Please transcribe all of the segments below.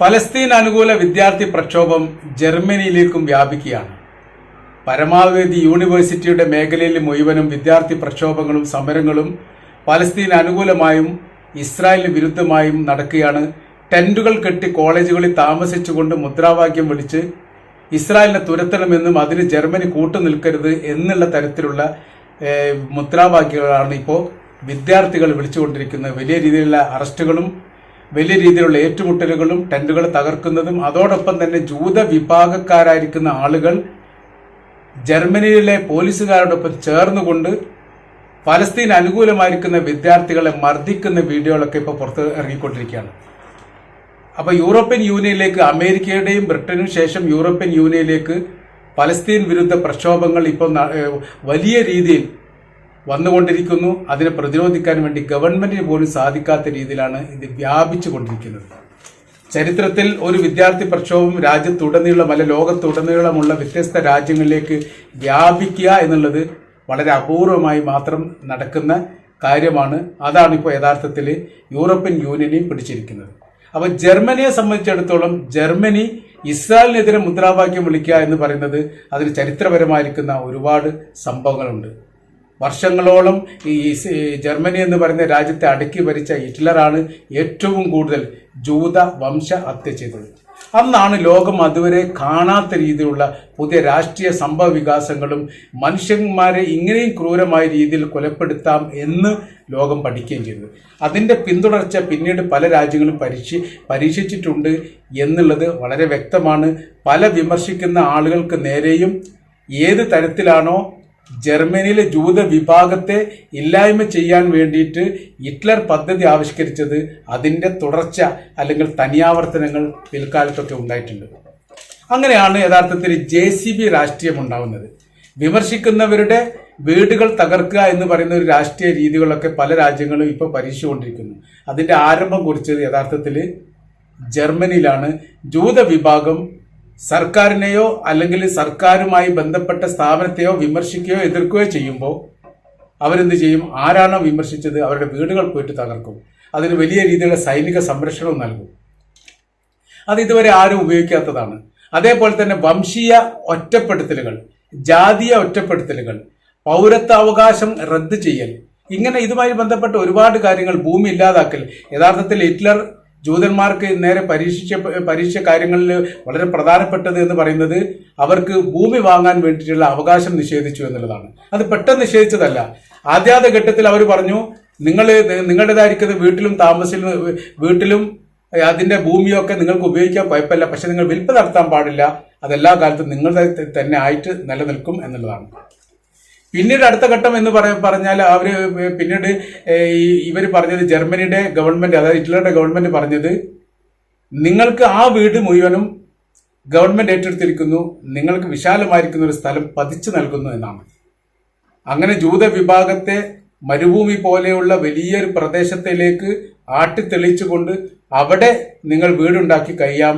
ഫലസ്തീൻ അനുകൂല വിദ്യാർത്ഥി പ്രക്ഷോഭം ജർമ്മനിയിലേക്കും വ്യാപിക്കുകയാണ്. പരമാവധി യൂണിവേഴ്സിറ്റിയുടെ മേഖലയിൽ മുഴുവനും വിദ്യാർത്ഥി പ്രക്ഷോഭങ്ങളും സമരങ്ങളും ഫലസ്തീൻ അനുകൂലമായും ഇസ്രായേലിന് വിരുദ്ധമായും നടക്കുകയാണ്. ടെന്റുകൾ കെട്ടി കോളേജുകളിൽ താമസിച്ചുകൊണ്ട് മുദ്രാവാക്യം വിളിച്ച് ഇസ്രായേലിനെ തുരത്തണമെന്നും അതിന് ജർമ്മനി കൂട്ടുനിൽക്കരുത് എന്നുള്ള തരത്തിലുള്ള മുദ്രാവാക്യങ്ങളാണ് ഇപ്പോൾ വിദ്യാർത്ഥികൾ വിളിച്ചുകൊണ്ടിരിക്കുന്നത്. വലിയ രീതിയിലുള്ള അറസ്റ്റുകളും വലിയ രീതിയിലുള്ള ഏറ്റുമുട്ടലുകളും ടെന്റുകൾ തകർക്കുന്നതും അതോടൊപ്പം തന്നെ ജൂത വിഭാഗക്കാരായിരിക്കുന്ന ആളുകൾ ജർമ്മനിയിലെ പോലീസുകാരോടൊപ്പം ചേർന്നുകൊണ്ട് ഫലസ്തീൻ അനുകൂലമായിരിക്കുന്ന വിദ്യാർത്ഥികളെ മർദ്ദിക്കുന്ന വീഡിയോകളൊക്കെ ഇപ്പോൾ പുറത്ത് ഇറങ്ങിക്കൊണ്ടിരിക്കുകയാണ്. അപ്പോൾ യൂറോപ്യൻ യൂണിയനിലേക്ക് അമേരിക്കയുടെയും ബ്രിട്ടനും ശേഷം യൂറോപ്യൻ യൂണിയനിലേക്ക് പലസ്തീൻ വിരുദ്ധ പ്രക്ഷോഭങ്ങൾ ഇപ്പോൾ വലിയ രീതിയിൽ വന്നുകൊണ്ടിരിക്കുന്നു. അതിനെ പ്രതിരോധിക്കാൻ വേണ്ടി ഗവൺമെന്റിന് പോലും സാധിക്കാത്ത രീതിയിലാണ് ഇത് വ്യാപിച്ചു കൊണ്ടിരിക്കുന്നത് ചരിത്രത്തിൽ ഒരു വിദ്യാർത്ഥി പ്രക്ഷോഭം രാജ്യത്തുടനീളം അല്ല ലോകത്തുടനീളമുള്ള വ്യത്യസ്ത രാജ്യങ്ങളിലേക്ക് വ്യാപിക്കുക എന്നുള്ളത് വളരെ അപൂർവമായി മാത്രം നടക്കുന്ന കാര്യമാണ്. അതാണ് ഇപ്പോൾ യഥാർത്ഥത്തിൽ യൂറോപ്യൻ യൂണിയനെയും പിടിച്ചിരിക്കുന്നത്. അപ്പോൾ ജർമ്മനിയെ സംബന്ധിച്ചിടത്തോളം ജർമ്മനി ഇസ്രായേലിനെതിരെ മുദ്രാവാക്യം വിളിക്കുക എന്ന് പറയുന്നത് അതിന് ചരിത്രപരമായിരിക്കുന്ന ഒരുപാട് സംഭവങ്ങളുണ്ട്. വർഷങ്ങളോളം ഈ ജർമ്മനി എന്ന് പറയുന്ന രാജ്യത്തെ അടക്കി ഭരിച്ച ഹിറ്റ്ലറാണ് ഏറ്റവും കൂടുതൽ ജൂത വംശ ഹത്യ ചെയ്തത്. അന്നാണ് ലോകം അതുവരെ കാണാത്ത രീതിയിലുള്ള പുതിയ രാഷ്ട്രീയ സംഭവ വികാസങ്ങളും മനുഷ്യന്മാരെ ഇങ്ങനെയും ക്രൂരമായ രീതിയിൽ കൊലപ്പെടുത്താം എന്ന് ലോകം പഠിക്കുകയും ചെയ്തത്. അതിന്റെ പിന്തുടർച്ച പിന്നീട് പല രാജ്യങ്ങളും പരീക്ഷ പരീക്ഷിച്ചിട്ടുണ്ട് എന്നുള്ളത് വളരെ വ്യക്തമാണ്. പല വിമർശിക്കുന്ന ആളുകൾക്ക് നേരെയും ഏത് തരത്തിലാണോ ജർമ്മനിയിലെ ജൂത വിഭാഗത്തെ ഇല്ലായ്മ ചെയ്യാൻ വേണ്ടിയിട്ട് ഹിറ്റ്ലർ പദ്ധതി ആവിഷ്കരിച്ചത് അതിന്റെ തുടർച്ച അല്ലെങ്കിൽ തനിയാവർത്തനങ്ങൾ പിൽക്കാലത്തൊക്കെ ഉണ്ടായിട്ടുണ്ട്. അങ്ങനെയാണ് യഥാർത്ഥത്തിൽ ജെ സി ബി രാഷ്ട്രീയം ഉണ്ടാവുന്നത്. വിമർശിക്കുന്നവരുടെ വീടുകൾ തകർക്കുക എന്ന് പറയുന്ന ഒരു രാഷ്ട്രീയ രീതികളൊക്കെ പല രാജ്യങ്ങളും ഇപ്പോൾ പരീക്ഷിച്ചുകൊണ്ടിരിക്കുന്നു. അതിന്റെ ആരംഭം കുറിച്ചത് യഥാർത്ഥത്തിൽ ജർമ്മനിയിലാണ്. ജൂത വിഭാഗം സർക്കാരിനെയോ അല്ലെങ്കിൽ സർക്കാരുമായി ബന്ധപ്പെട്ട സ്ഥാപനത്തെയോ വിമർശിക്കുകയോ എതിർക്കുകയോ ചെയ്യുമ്പോൾ അവരെന്ത് ചെയ്യും? ആരാണോ വിമർശിച്ചത് അവരുടെ വീടുകൾ പോയിട്ട് തകർക്കും. അതിന് വലിയ രീതിയിലുള്ള സൈനിക സംരക്ഷണവും നൽകും. അത് ഇതുവരെ ആരും ഉപയോഗിക്കാത്തതാണ്. അതേപോലെ തന്നെ വംശീയ ഒറ്റപ്പെടുത്തലുകൾ ജാതീയ ഒറ്റപ്പെടുത്തലുകൾ പൗരത്വാവകാശം റദ്ദ് ചെയ്യൽ ഇങ്ങനെ ഇതുമായി ബന്ധപ്പെട്ട ഒരുപാട് കാര്യങ്ങൾ ഭൂമി ഇല്ലാതാക്കൽ യഥാർത്ഥത്തിൽ ഹിറ്റ്ലർ ജൂതന്മാർക്ക് നേരെ പരീക്ഷിച്ച പരീക്ഷ കാര്യങ്ങളിൽ വളരെ പ്രധാനപ്പെട്ടത് എന്ന് പറയുന്നത് അവർക്ക് ഭൂമി വാങ്ങാൻ വേണ്ടിയിട്ടുള്ള അവകാശം നിഷേധിച്ചു എന്നുള്ളതാണ്. അത് പെട്ടെന്ന് നിഷേധിച്ചതല്ല. ആദ്യാത ഘട്ടത്തിൽ അവർ പറഞ്ഞു നിങ്ങൾ നിങ്ങളുടേതായിരിക്കുന്ന വീട്ടിലും താമസിലും വീട്ടിലും അതിന്റെ ഭൂമിയൊക്കെ നിങ്ങൾക്ക് ഉപയോഗിക്കാൻ കുഴപ്പമില്ല. പക്ഷെ നിങ്ങൾ വിൽപ്പന നടത്താൻ പാടില്ല. അതെല്ലാ കാലത്തും നിങ്ങളുടെ തന്നെ ആയിട്ട് നിലനിൽക്കും എന്നുള്ളതാണ്. പിന്നീട് അടുത്ത ഘട്ടം എന്ന് പറ പറഞ്ഞാൽ അവർ പിന്നീട് ഇവർ പറഞ്ഞത് ജർമ്മനിയുടെ ഗവൺമെന്റ് അതായത് ഹിറ്റ്ലറുടെ ഗവൺമെന്റ് പറഞ്ഞത് നിങ്ങൾക്ക് ആ വീട് മുഴുവനും ഗവൺമെന്റ് ഏറ്റെടുത്തിരിക്കുന്നു നിങ്ങൾക്ക് വിശാലമായിരിക്കുന്ന ഒരു സ്ഥലം പതിച്ചു നൽകുന്നു എന്നാണ്. അങ്ങനെ ജൂത വിഭാഗത്തെ മരുഭൂമി പോലെയുള്ള വലിയൊരു പ്രദേശത്തിലേക്ക് ആട്ടിത്തെളിച്ചുകൊണ്ട് അവിടെ നിങ്ങൾ വീടുണ്ടാക്കി കഴിയാം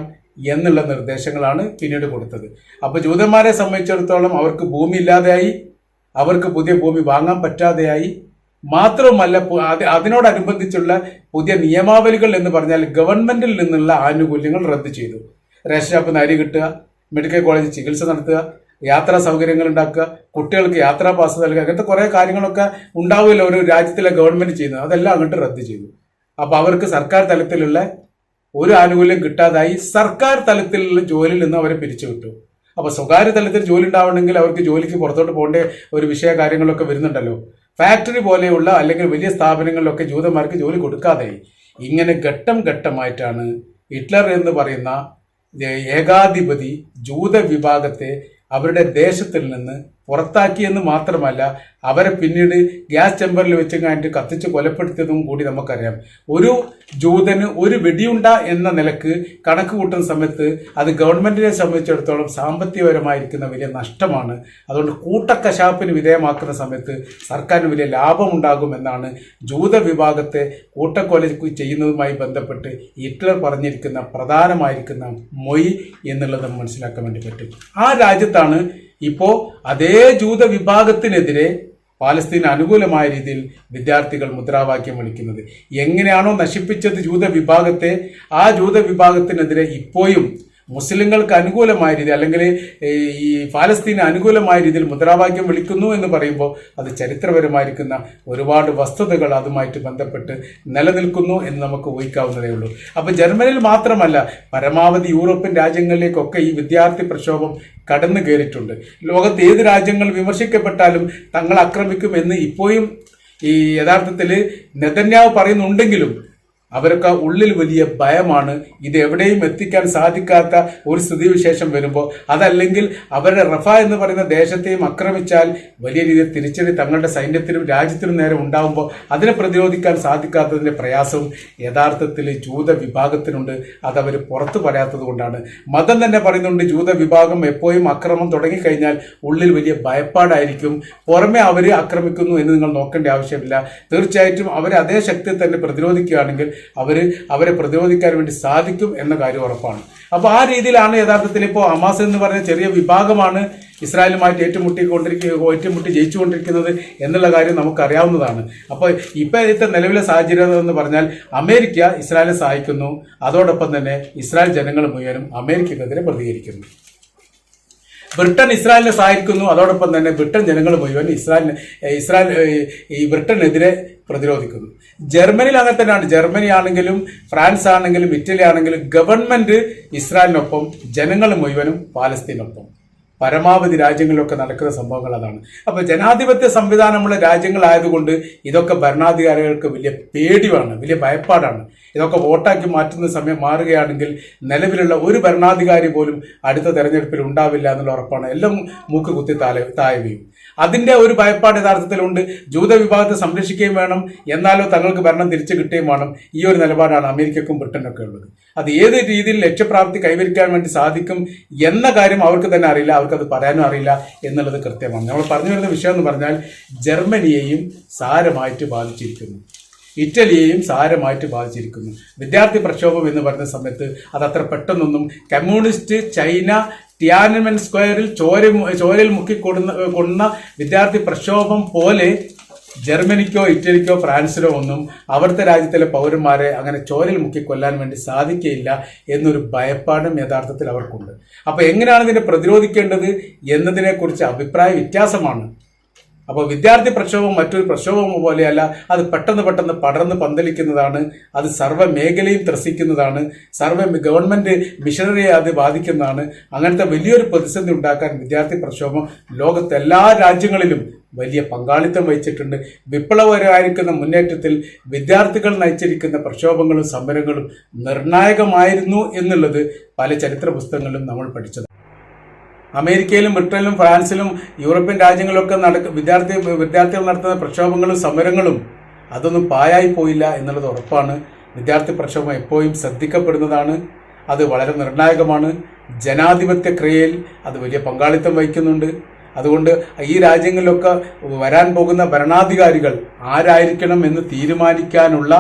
എന്നുള്ള നിർദ്ദേശങ്ങളാണ് പിന്നീട് കൊടുത്തത്. അപ്പോൾ ജൂതന്മാരെ സംബന്ധിച്ചിടത്തോളം അവർക്ക് ഭൂമി ഇല്ലാതെയായി അവർക്ക് പുതിയ ഭൂമി വാങ്ങാൻ പറ്റാതെയായി. മാത്രവുമല്ല അതിനോടനുബന്ധിച്ചുള്ള പുതിയ നിയമാവലികൾ എന്ന് പറഞ്ഞാൽ ഗവൺമെന്റിൽ നിന്നുള്ള ആനുകൂല്യങ്ങൾ റദ്ദ് ചെയ്തു. റേഷൻ ഷാപ്പിൽ നരി കിട്ടുക മെഡിക്കൽ കോളേജിൽ ചികിത്സ നടത്തുക യാത്രാ സൗകര്യങ്ങൾ ഉണ്ടാക്കുക കുട്ടികൾക്ക് യാത്രാ പാസ് നൽകുക അങ്ങനത്തെ കുറേ കാര്യങ്ങളൊക്കെ ഉണ്ടാവുമല്ലോ ഒരു രാജ്യത്തിലെ ഗവൺമെന്റ് ചെയ്യുന്നത്. അതെല്ലാം അങ്ങോട്ട് റദ്ദ് ചെയ്തു. അപ്പോൾ അവർക്ക് സർക്കാർ തലത്തിലുള്ള ഒരു ആനുകൂല്യം കിട്ടാതായി. സർക്കാർ തലത്തിലുള്ള ജോലിയിൽ നിന്ന് അവരെ പിരിച്ചുവിട്ടു. അപ്പോൾ സ്വകാര്യ തലത്തിൽ ജോലി ഉണ്ടാവണമെങ്കിൽ അവർക്ക് ജോലിക്ക് പുറത്തോട്ട് പോകേണ്ട ഒരു വിഷയ കാര്യങ്ങളൊക്കെ വരുന്നുണ്ടല്ലോ. ഫാക്ടറി പോലെയുള്ള അല്ലെങ്കിൽ വലിയ സ്ഥാപനങ്ങളിലൊക്കെ ജൂതന്മാർക്ക് ജോലി കൊടുക്കാതെ ഇങ്ങനെ ഘട്ടം ഘട്ടമായിട്ടാണ് ഹിറ്റ്ലർ എന്ന് പറയുന്ന ഏകാധിപതി ജൂത വിഭാഗത്തെ അവരുടെ ദേശത്തിൽ നിന്ന് പുറത്താക്കിയെന്ന് മാത്രമല്ല അവരെ പിന്നീട് ഗ്യാസ് ചെമ്പറിൽ വെച്ച് കത്തിച്ച് കൊലപ്പെടുത്തിയതും കൂടി നമുക്കറിയാം. ഒരു ജൂതന് ഒരു വെടിയുണ്ട എന്ന നിലയ്ക്ക് കണക്ക് കൂട്ടുന്ന സമയത്ത് അത് ഗവൺമെന്റിനെ സംബന്ധിച്ചിടത്തോളം സാമ്പത്തികപരമായിരിക്കുന്ന വലിയ നഷ്ടമാണ്. അതുകൊണ്ട് കൂട്ടക്കശാപ്പിന് വിധേയമാക്കുന്ന സമയത്ത് സർക്കാരിന് വലിയ ലാഭമുണ്ടാകുമെന്നാണ് ജൂത വിഭാഗത്തെ കൂട്ടക്കൊല ചെയ്യുന്നതുമായി ബന്ധപ്പെട്ട് ഹിറ്റ്ലർ പറഞ്ഞിരിക്കുന്ന പ്രധാനമായിരിക്കുന്ന മൊയ് എന്നുള്ളത് മനസ്സിലാക്കാൻ വേണ്ടി പറ്റും. ആ രാജ്യത്താണ് ഇപ്പോ അതേ ജൂത വിഭാഗത്തിനെതിരെ പാലസ്തീന് അനുകൂലമായ രീതിയിൽ വിദ്യാർത്ഥികൾ മുദ്രാവാക്യം വിളിക്കുന്നത്. എങ്ങനെയാണോ നശിപ്പിച്ചത് ജൂത വിഭാഗത്തെ ആ ജൂത വിഭാഗത്തിനെതിരെ ഇപ്പോഴും മുസ്ലിങ്ങൾക്ക് അനുകൂലമായ രീതി അല്ലെങ്കിൽ ഈ ഫലസ്തീന് അനുകൂലമായ രീതിയിൽ മുദ്രാവാക്യം വിളിക്കുന്നു എന്ന് പറയുമ്പോൾ അത് ചരിത്രപരമായിരിക്കുന്ന ഒരുപാട് വസ്തുതകൾ അതുമായിട്ട് ബന്ധപ്പെട്ട് നിലനിൽക്കുന്നു എന്ന് നമുക്ക് ഊഹിക്കാവുന്നതേ ഉള്ളൂ. അപ്പോൾ ജർമ്മനിയിൽ മാത്രമല്ല പരമാവധി യൂറോപ്യൻ രാജ്യങ്ങളിലേക്കൊക്കെ ഈ വിദ്യാർത്ഥി പ്രക്ഷോഭം കടന്നു കയറിയിട്ടുണ്ട്. ലോകത്ത് ഏത് രാജ്യങ്ങൾ വിമർശിക്കപ്പെട്ടാലും തങ്ങൾ ആക്രമിക്കും എന്ന് ഇപ്പോഴും ഈ യഥാർത്ഥത്തിൽ നെതന്യാവ് പറയുന്നുണ്ടെങ്കിലും അവരൊക്കെ ഉള്ളിൽ വലിയ ഭയമാണ്. ഇത് എവിടെയും എത്തിക്കാൻ സാധിക്കാത്ത ഒരു സ്ഥിതിവിശേഷം വരുമ്പോൾ അതല്ലെങ്കിൽ അവരുടെ റഫ എന്ന് പറയുന്ന ദേശത്തെയും ആക്രമിച്ചാൽ വലിയ രീതിയിൽ തിരിച്ചടി തങ്ങളുടെ സൈന്യത്തിനും രാജ്യത്തിനും നേരെ ഉണ്ടാകുമ്പോൾ അതിനെ പ്രതിരോധിക്കാൻ സാധിക്കാത്തതിന്റെ പ്രയാസവും യഥാർത്ഥത്തിൽ ജൂത വിഭാഗത്തിനുണ്ട്. അതവർ പുറത്തു പറയാത്തത് കൊണ്ടാണ്. മതം തന്നെ പറയുന്നുണ്ട് ജൂത വിഭാഗം എപ്പോഴും അക്രമം തുടങ്ങിക്കഴിഞ്ഞാൽ ഉള്ളിൽ വലിയ ഭയപ്പാടായിരിക്കും. പുറമെ അവർ ആക്രമിക്കുന്നു എന്ന് നിങ്ങൾ നോക്കേണ്ട ആവശ്യമില്ല. തീർച്ചയായിട്ടും അവർ അതേ ശക്തി തന്നെ പ്രതിരോധിക്കുകയാണെങ്കിൽ അവർ അവരെ പ്രതിരോധിക്കാൻ വേണ്ടി സാധിക്കും എന്ന കാര്യം ഉറപ്പാണ്. അപ്പോൾ ആ രീതിയിലാണ് യഥാർത്ഥത്തിൽ ഇപ്പോൾ അമാസ് എന്ന് പറഞ്ഞ ചെറിയ വിഭാഗമാണ് ഇസ്രായേലുമായിട്ട് ഏറ്റുമുട്ടിക്കൊണ്ടിരിക്കുക ഏറ്റുമുട്ടി ജയിച്ചുകൊണ്ടിരിക്കുന്നത് എന്നുള്ള കാര്യം നമുക്കറിയാവുന്നതാണ്. അപ്പോൾ ഇപ്പോഴത്തെ നിലവിലെ സാഹചര്യം എന്ന് പറഞ്ഞാൽ അമേരിക്ക ഇസ്രായേലിനെ സഹായിക്കുന്നു. അതോടൊപ്പം തന്നെ ഇസ്രായേൽ ജനങ്ങൾ മുഴുവനും അമേരിക്കക്കെതിരെ പ്രതികരിക്കുന്നു. ബ്രിട്ടൻ ഇസ്രായേലിനെ സഹായിക്കുന്നു. അതോടൊപ്പം തന്നെ ബ്രിട്ടൻ ജനങ്ങൾ മുഴുവൻ ഇസ്രായേലിന് ഇസ്രായേൽ ഈ ബ്രിട്ടനെതിരെ പ്രതിരോധിക്കുന്നു. ജർമ്മനിയിൽ അങ്ങനെ തന്നെയാണ്. ജർമ്മനി ആണെങ്കിലും ഫ്രാൻസ് ആണെങ്കിലും ഇറ്റലി ആണെങ്കിലും ഗവൺമെന്റ് ഇസ്രായേലിനൊപ്പം ജനങ്ങൾ മുഴുവനും പാലസ്തീനൊപ്പം. പരമാവധി രാജ്യങ്ങളിലൊക്കെ നടക്കുന്ന സംഭവങ്ങൾ അതാണ്. അപ്പൊ ജനാധിപത്യ സംവിധാനമുള്ള രാജ്യങ്ങളായതുകൊണ്ട് ഇതൊക്കെ ഭരണാധികാരികൾക്ക് വലിയ പേടിയാണ് വലിയ ഭയപ്പാടാണ്. ഇതൊക്കെ വോട്ടാക്കി മാറ്റുന്ന സമയം മാറുകയാണെങ്കിൽ നിലവിലുള്ള ഒരു ഭരണാധികാരി പോലും അടുത്ത തെരഞ്ഞെടുപ്പിൽ ഉണ്ടാവില്ല എന്നുള്ള ഉറപ്പാണ്. എല്ലാം മൂക്ക് കുത്തി താല താഴെ വീഴും. അതിന്റെ ഒരു ഭയപ്പാട് യഥാർത്ഥത്തിലുണ്ട്. ജൂത വിഭാഗത്തെ സംരക്ഷിക്കുകയും വേണം. എന്നാലോ തങ്ങൾക്ക് ഭരണം തിരിച്ചു കിട്ടുകയും വേണം. ഈ ഒരു നിലപാടാണ് അമേരിക്കക്കും ബ്രിട്ടനൊക്കെ ഉള്ളത്. അത് ഏത് രീതിയിൽ ലക്ഷ്യപ്രാപ്തി കൈവരിക്കാൻ വേണ്ടി സാധിക്കും എന്ന കാര്യം അവർക്ക് തന്നെ അറിയില്ല അവർക്കത് പറയാനും അറിയില്ല എന്നുള്ളത് കൃത്യമാണ്. നമ്മൾ പറഞ്ഞു വരുന്ന വിഷയം എന്ന് പറഞ്ഞാൽ ജർമ്മനിയെയും സാരമായിട്ട് ബാധിച്ചിരിക്കുന്നു. ഇറ്റലിയെയും സാരമായിട്ട് ബാധിച്ചിരിക്കുന്നു. വിദ്യാർത്ഥി പ്രക്ഷോഭം എന്ന് പറഞ്ഞ സമയത്ത് അത് അത്ര പെട്ടെന്നൊന്നും കമ്മ്യൂണിസ്റ്റ് ചൈന ടിയാനമെൻ സ്ക്വയറിൽ ചോര ചോരയിൽ മുക്കി കൊടുന്ന വിദ്യാർത്ഥി പ്രക്ഷോഭം പോലെ ജർമ്മനിക്കോ ഇറ്റലിക്കോ ഫ്രാൻസിലോ ഒന്നും അവിടുത്തെ രാജ്യത്തിലെ പൗരന്മാരെ അങ്ങനെ ചോരയിൽ മുക്കി കൊല്ലാൻ വേണ്ടി സാധിക്കയില്ല എന്നൊരു ഭയപ്പാടും യഥാർത്ഥത്തിൽ അവർക്കുണ്ട്. അപ്പൊ എങ്ങനെയാണ് ഇതിനെ പ്രതിരോധിക്കേണ്ടത് എന്നതിനെക്കുറിച്ച് അഭിപ്രായ വ്യത്യാസമാണ് അപ്പോൾ വിദ്യാർത്ഥി പ്രക്ഷോഭം മറ്റൊരു പ്രക്ഷോഭം പോലെയല്ല അത് പെട്ടെന്ന് പെട്ടെന്ന് പടർന്ന് പന്തലിക്കുന്നതാണ് അത് സർവ മേഖലയും ത്രസിക്കുന്നതാണ് സർവ ഗവൺമെന്റ് മിഷനറിയെ അത് ബാധിക്കുന്നതാണ്. അങ്ങനത്തെ വലിയൊരു പ്രതിസന്ധി ഉണ്ടാക്കാൻ വിദ്യാർത്ഥി പ്രക്ഷോഭം ലോകത്തെ എല്ലാ രാജ്യങ്ങളിലും വലിയ പങ്കാളിത്തം വഹിച്ചിട്ടുണ്ട്. വിപ്ലവകരമായിരിക്കുന്ന മുന്നേറ്റത്തിൽ വിദ്യാർത്ഥികൾ നയിച്ചിരിക്കുന്ന പ്രക്ഷോഭങ്ങളും സമരങ്ങളും നിർണായകമായിരുന്നു എന്നുള്ളത് പല ചരിത്ര പുസ്തകങ്ങളിലും നമ്മൾ പഠിച്ചത് അമേരിക്കയിലും ബ്രിട്ടനിലും ഫ്രാൻസിലും യൂറോപ്യൻ രാജ്യങ്ങളിലൊക്കെ നടക്ക വിദ്യാർത്ഥി വിദ്യാർത്ഥികൾ നടത്തുന്ന പ്രക്ഷോഭങ്ങളും സമരങ്ങളും അതൊന്നും പായായി പോയില്ല എന്നുള്ളത് ഉറപ്പാണ്. വിദ്യാർത്ഥി പ്രക്ഷോഭം എപ്പോഴും ശ്രദ്ധിക്കപ്പെടുന്നതാണ്. അത് വളരെ നിർണായകമാണ്. ജനാധിപത്യ ക്രിയയിൽ അത് വലിയ പങ്കാളിത്തം വഹിക്കുന്നുണ്ട്. അതുകൊണ്ട് ഈ രാജ്യങ്ങളിലൊക്കെ വരാൻ പോകുന്ന ഭരണാധികാരികൾ ആരായിരിക്കണം എന്ന് തീരുമാനിക്കാനുള്ള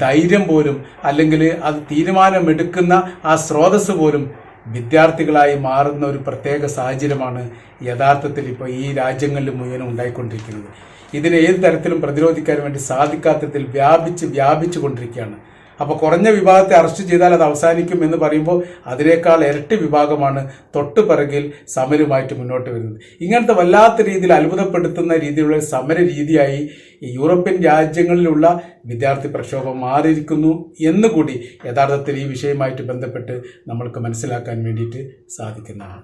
ധൈര്യം പോലും അല്ലെങ്കിൽ അത് തീരുമാനമെടുക്കുന്ന ആ സ്രോതസ് പോലും വിദ്യാർത്ഥികളായി മാറുന്ന ഒരു പ്രത്യേക സാഹചര്യമാണ് യഥാർത്ഥത്തിൽ ഇപ്പോൾ ഈ രാജ്യങ്ങളിൽ മുഴുവനും ഉണ്ടായിക്കൊണ്ടിരിക്കുന്നത്. ഇതിനെ ഏത് തരത്തിലും പ്രതിരോധിക്കാൻ വേണ്ടി സാധിക്കാത്തതിൽ വ്യാപിച്ച് വ്യാപിച്ചു കൊണ്ടിരിക്കുകയാണ് അപ്പോൾ കുറഞ്ഞ വിഭാഗത്തെ അറസ്റ്റ് ചെയ്താൽ അത് അവസാനിക്കും എന്ന് പറയുമ്പോൾ അതിനേക്കാൾ ഇരട്ടി വിഭാഗമാണ് തൊട്ടുപിറകിൽ സമരമായിട്ട് മുന്നോട്ട് വരുന്നത്. ഇങ്ങനത്തെ വല്ലാത്ത രീതിയിൽ അത്ഭുതപ്പെടുത്തുന്ന രീതിയിലുള്ള സമര രീതിയായി യൂറോപ്യൻ രാജ്യങ്ങളിലുള്ള വിദ്യാർത്ഥി പ്രക്ഷോഭം മാറിയിരിക്കുന്നു എന്നുകൂടി യഥാർത്ഥത്തിൽ ഈ വിഷയവുമായിട്ട് ബന്ധപ്പെട്ട് നമ്മൾക്ക് മനസ്സിലാക്കാൻ വേണ്ടിയിട്ട് സാധിക്കുന്നതാണ്.